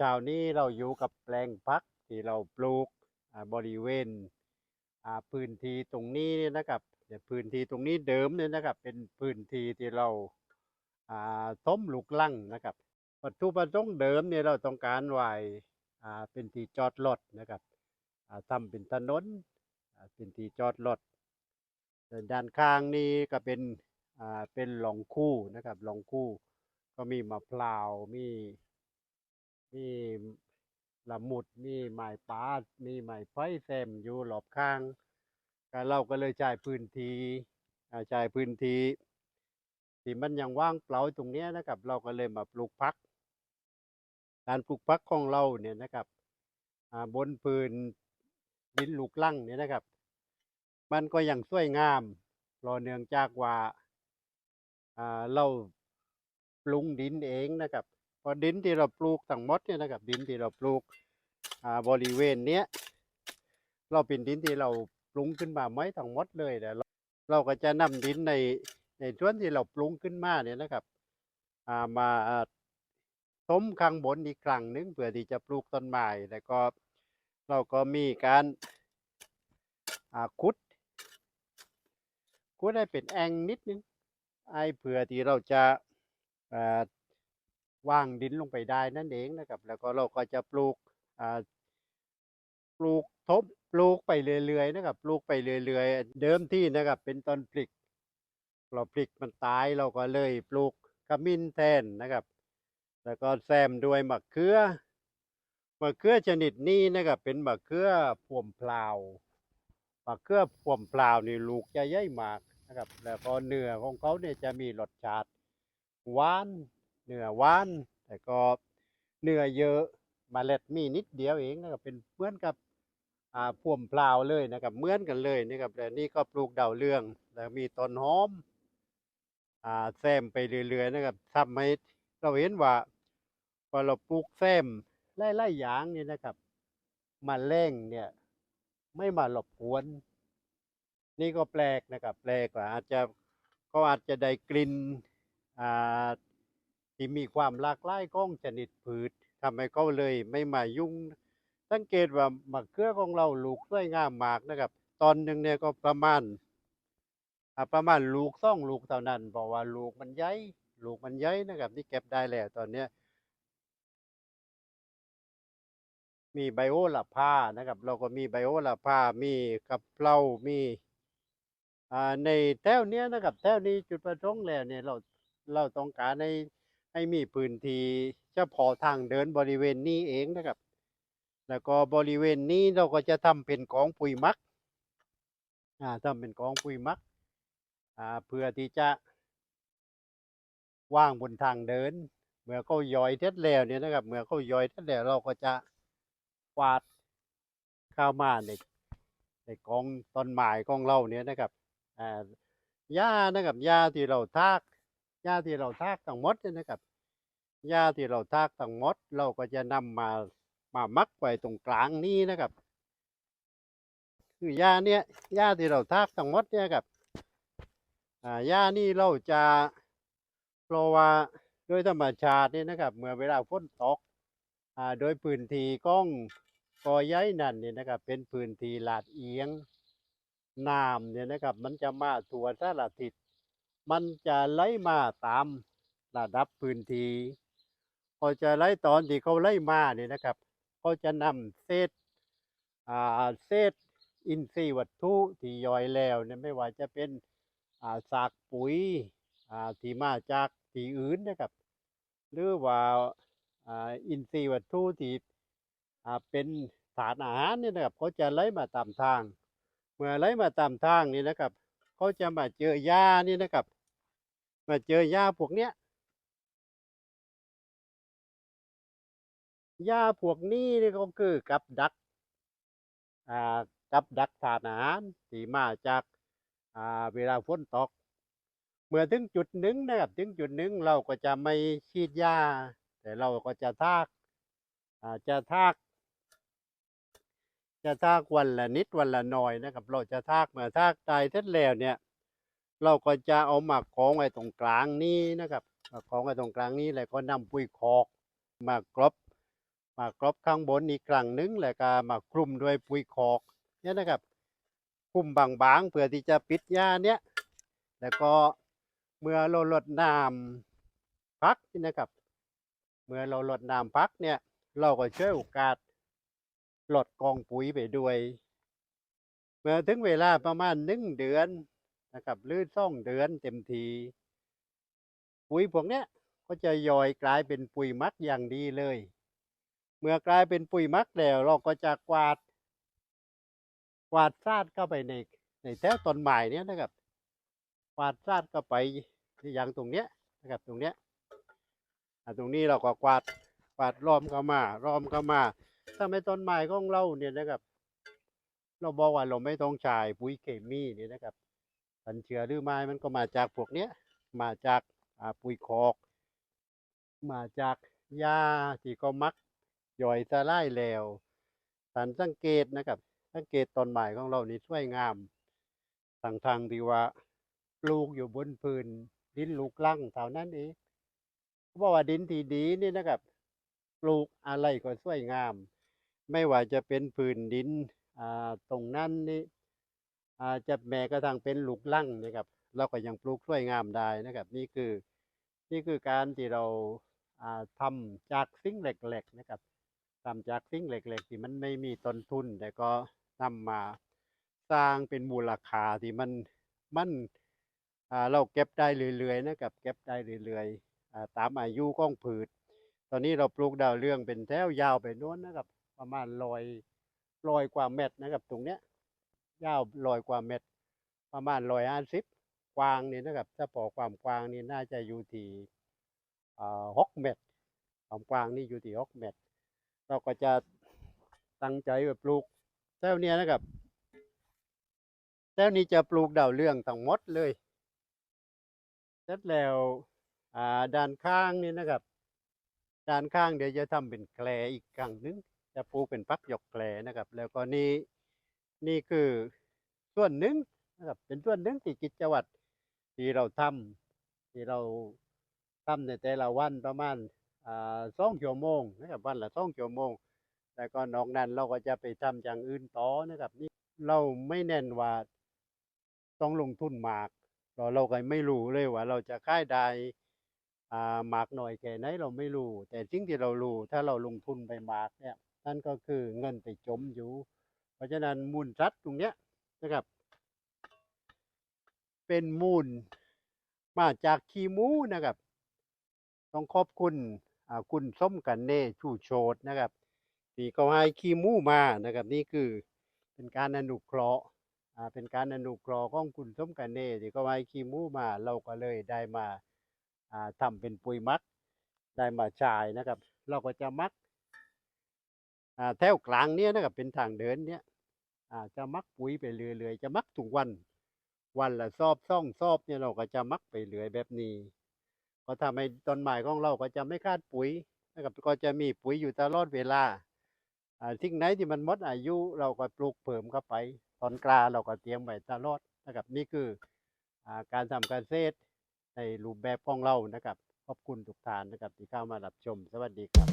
ช้านี้เราอยู่กับแปลงพักที่เราปลูกบริเวณพื้นที่ตรงนี้นะครับเนี่ยพื้นที่ตรงนี้เดิมเนี่ยนะครับ เป็นพื้นที่ที่เราต้มลูกลังนะครับวัตถุประสงค์เดิมเนี่ยเราต้องการไว้เป็นที่จอดรถนะครับอ่าทำเป็นถนนเป็นที่จอดรถส่วนด้านข้างนี้ก็เป็นเป็นหลองคู่นะครับหลองคู่ ก็มีมะพร้าวมี มีละมุดมีไม้ปาดมีไม้ไผ่แซมอยู่รอบข้างก็เราก็เลยจ่ายพื้นที่จ่ายพื้นที่ที่มันยังว่างเปล่าตรงนี้นะครับ เราก็เลยมาปลูกพัก การปลูกพักของเราเนี่ยนะครับบนพื้นดินลูกลังเนี่ยนะครับ มันก็ยังสวยงามรอเนื่องจากว่าเราปรุงดินเองนะครับ เพราะดินที่เราปลูกทั้งหมดเนี่ยนะครับดินที่เราปลูกบริเวณเนี้ยเราเป็นดินที่เราปรุงขึ้นมาไม่ทั้งหมดเลยแต่เราเราก็จะนำดินในในส่วนที่เราปรุงขึ้นมาเนี่ยนะครับามาต้มข้างบนอีกครั้งนึงเพื่อที่จะปลูกต้นไม้แล้วก็เราก็มีการขุดขุดให้เป็นแอ่งนิดนึงไอ้เพื่อที่เราจะา ว่างดินลงไปได้นั่นเองนะครับ แล้วก็เราก็จะปลูกปลูกทบปลูกไปเรื่อยๆนะครับ ปลูกไปเรื่อยๆ เดิมที่นะครับ เป็นต้นพริกเราพริกมันตายเราก็เลยปลูกขมิ้นแทนนะครับ แล้วก็แซมด้วยมะเขือมะเขือชนิดนี้นะครับ เป็นมะเขือพ่วมพลาวมะเขือพ่วมพลาวนี่ลูกจะใหญ่มากนะครับ แล้วก็เนื้อของเขาเนี่ยจะมีรสชาติหวาน เนื้อหวานแต่ก็เนื้อเยอะมาเล็ดมีนิดเดียวเองนะครับเป็นเหมือนกับอ่าพ่วมพลาเลยนะครับเหมือนกันเลยนะครับแต่นี่ก็ปลูกดาวเรือง แล้วมีต้นหอมอ่าแซมไปเรื่อยๆนะครับทำให้เราเห็นว่าพอเราปลูกแซมไล่ๆอย่างนี่นะครับมาแรงเนี่ย ไม่มาหลบกวน นี่ก็แปลกนะครับ แปลกว่าอาจจะก็อาจจะได้กลิ่นอ่า ที่มีความหลากหลายของชนิดพืชทำให้เขาเลยไม่มายุ่ง สังเกตว่ามะเขือของเราลูกสวยงามมากนะครับ ตอนหนึ่งเนี่ยก็ประมาณประมาณลูกซ่องลูกเท่านั้นเพราะว่าลูกมันใหญ่ลูกมันใหญ่นะครับที่เก็บได้แล้วตอนเนี้ยมีไบโอลาพานะครับ เราก็มีไบโอลาพามีกะเพรามีในแถวเนี้ยนะครับแถวนี้จุดประสงค์แล้วเนี่ยเราเราต้องการให้ ให้มีพื้นที่เฉพาะทางเดินบริเวณนี้เองนะครับ แล้วก็บริเวณนี้เราก็จะทำเป็นกองปุ๋ยมักอ่าทำเป็นกองปุ๋ยมักอ่าเพื่อที่จะว่างบนทางเดิน เมื่อเขาย่อยเสร็จแล้วเนี่ยนะครับ เมื่อเขาย่อยเสร็จแล้วเราก็จะกวาดข้าวมาในในกองต้นไม้ของเราเนี่ยนะครับอ่าหญ้านะครับหญ้าที่เราทาก หญ้าที่เราทากทั้งหมดเนี่ยนะครับหญ้าที่เราทากทั้งหมด เราก็จะนำมามามักไว้ตรงกลางนี้นะครับ คือหญ้าเนี่ยหญ้าที่เราทากทั้งหมดเนี่ยครับอ่าหญ้านี่เราจะเพราะว่าโดยธรรมชาติเนี่ยนะครับ เมื่อเวลาฝนตกอ่าโดยพื้นที่ก้องกอใหญ่นั่นเนี่ยนะครับ เป็นพื้นที่ลาดเอียงน้ำเนี่ยนะครับ มันจะมาทั่วสารทิศ มันจะไหลมาตามระดับพื้นที่พอจะไหลตอนที่เขาไหลมาเนี่ยนะครับเขาจะนำเศษอ่าเศษอินทรีย์วัตถุที่ย่อยแล้วเนี่ยไม่ว่าจะเป็นอ่าสากปุ๋ยอ่าที่มาจากที่อื่นนะครับ หรือว่าอ่าอินทรีย์วัตถุที่อ่าเป็นสารอาหารเนี่ยนะครับเขาจะไหลมาตามทาง เมื่อไหลมาตามทางนี่นะครับเขาจะมาเจอหญ้านี่นะครับ มาเจอหญ้าพวกเนี้ยหญ้าพวกนี้นี่ก็คือกับดักอ่ากับดักสารอาหารที่มาจากอ่าเวลาฝนตก เมื่อถึงจุดหนึ่งนะครับถึงจุดหนึ่งเราก็จะไม่ฉีดยาแต่เราก็จะทากอ่าจะทากจะทากวันละนิดวันละหน่อยนะครับ เราจะทากเมื่อทากตายเสร็จแล้วเนี่ย เราก็จะเอามากองไว้ตรงกลางนี้นะครับมากองไว้ตรงกลางนี้แล้วก็นำปุ๋ยคอกมากรบมากรบข้างบนอีกครั้งหนึงแล้วก็มาคลุมด้วยปุ๋ยคอกเนี่ยนะครับคลุมบางๆเพื่อที่จะปิดหญ้าเนี้ยแล้วก็เมื่อเราลดน้ำพักนี่นะครับ เมื่อเราลดน้ำพักเนี่ย เราก็ช่วยโอกาสลดกองปุ๋ยไปด้วย เมื่อถึงเวลาประมาณหนึ่งเดือน นะครับหรือสองเดือนเต็มทีปุ๋ยพวกเนี้ยก็จะย่อยกลายเป็นปุ๋ยมักอย่างดีเลย เมื่อกลายเป็นปุ๋ยมักแล้วเราก็จะกวาด กวาดซาดเข้าไปในในแถวต้นไม้เนี้ยนะครับ กวาดซาดเข้าไปอย่างตรงเนี้ยนะครับตรงเนี้ยอ่าตรงนี้เราก็กวาดกวาดล้อมเข้ามาล้อมเข้ามาถ้าไม่ต้นไม้ของเราเนี่ยนะครับ เราบอกว่าเราไม่ต้องใช้ปุ๋ยเคมีเนี่ยนะครับ สันเชื้อหรือไม้มันก็มาจากพวกเนี้ยมาจากาปุ๋ยคอก มาจากหญ้าที่ก็มักย่อยสลายแล้วสันสังเกตนะครับ สังเกตต้นไม้ของเรานี่สวยงามทางทางที่ว่าปลูกอยู่บนพื้นดินลูกลังเท่านั้นเองเขาบอกว่าดินที่ดีนี่นะครับปลูกอะไรก็สวยงาม ไม่ว่าจะเป็นพื้นดินตรงนั้นนี่ จะแม้กระทั่งเป็นลูกลังนะครับ เราก็ยังปลูกสวยงามได้นะครับ นี่คือนี่คือการที่เราอาทำจากสิ่งเหล็กๆนะครับทำจากสิ่งเหล็กๆ ที่มันไม่มีต้นทุน แต่ก็นำมาสร้างเป็นมูลค่าที่มันมันอาเราเก็บได้เรื่อยๆนะครับเก็บได้เรื่อยๆตามอายุของผืชตอนนี้เราปลูกดาวเรืองเป็นแถวยาวไปโน้นนะครับ ประมาณลอยลอยกว่าเม็ดนะครับ ตรงเนี้ย ยาวลอยกว่าเม็ดประมาณลอยห้าสิบกวางนี่นะครับ ถ้าปอความกวางนี่น่าจะอยู่ที่หกเมตรความกวางนี่อยู่ที่หกเมตรเราก็จะตั้งใจแบบปลูกแถวเนี้ยนะครับแถวนี้จะปลูกดาวเรืองทั้งหมดเลยเสร็จแล้วด้านข้างนี่นะครับ ด้านข้างเดี๋ยวจะทำเป็นแคลอีกครั้งหนึงจะปลูกเป็นพักหยกแคลนะครับ แล้วก็นี่ นี่คือส่วนหนึ่งนะครับเป็นส่วนหนึ่งที่กิจวัตรที่เราทำที่เราทำในแต่ละวันประมาณสองชั่วโมงนะครับวันละสองชั่วโมง แต่ก็นอกนั้นเราก็จะไปทำอย่างอื่นต่อนะครับนี่เราไม่แน่นว่าต้องลงทุนมากเราเราก็ไม่รู้เลยว่า เราจะค่ายได้มากหน่อยแค่ไหนเราไม่รู้ แต่สิ่งที่เรารู้ถ้าเราลงทุนไปมากเนี่ยนั่นก็คือเงินไปจมอยู่ ราะฉะนั้นมูลทรัพย์ตรงเนี้ยนะครับ เป็นมูลมาจากขี้มูนะครับ ต้องขอบคุณคุณส้มกันเน่ชูโชดนะครับที่เขาให้ขี้มูมานะครับ นี่คือเป็นการอนุเคราะห์เป็นการอนุเคราะห์ของคุณส้มกันเน่ที่เขาให้ขี้มูมาเราก็เลยได้มาอ่าทำเป็นปุ๋ยมักได้มาใช้นะครับ เราก็จะมักแถวกลางเนี้ยนะครับเป็นทางเดินเนี้ย จะมักปุ๋ยไปเรื่อยๆจะมักทุกวัน วันละซอบซ่องซอบเนี่ยเราก็จะมักไปเรื่อยแบบนี้ ก็ทำให้ต้นไม้ของเราก็จะไม่ขาดปุ๋ยนะครับก็จะมีปุ๋ยอยู่ตลอดเวลาอ่าสิ่งไหนที่มันหมดอายุเราก็ปลูกเพิ่มเข้าไป ตอนกลาเราก็เตรียมไว้ตลอดนะครับนี่คืออาการทำการเกษตรในรูปแบบของเรานะครับขอบคุณทุกท่านนะครับที่เข้ามารับชม สวัสดีครับ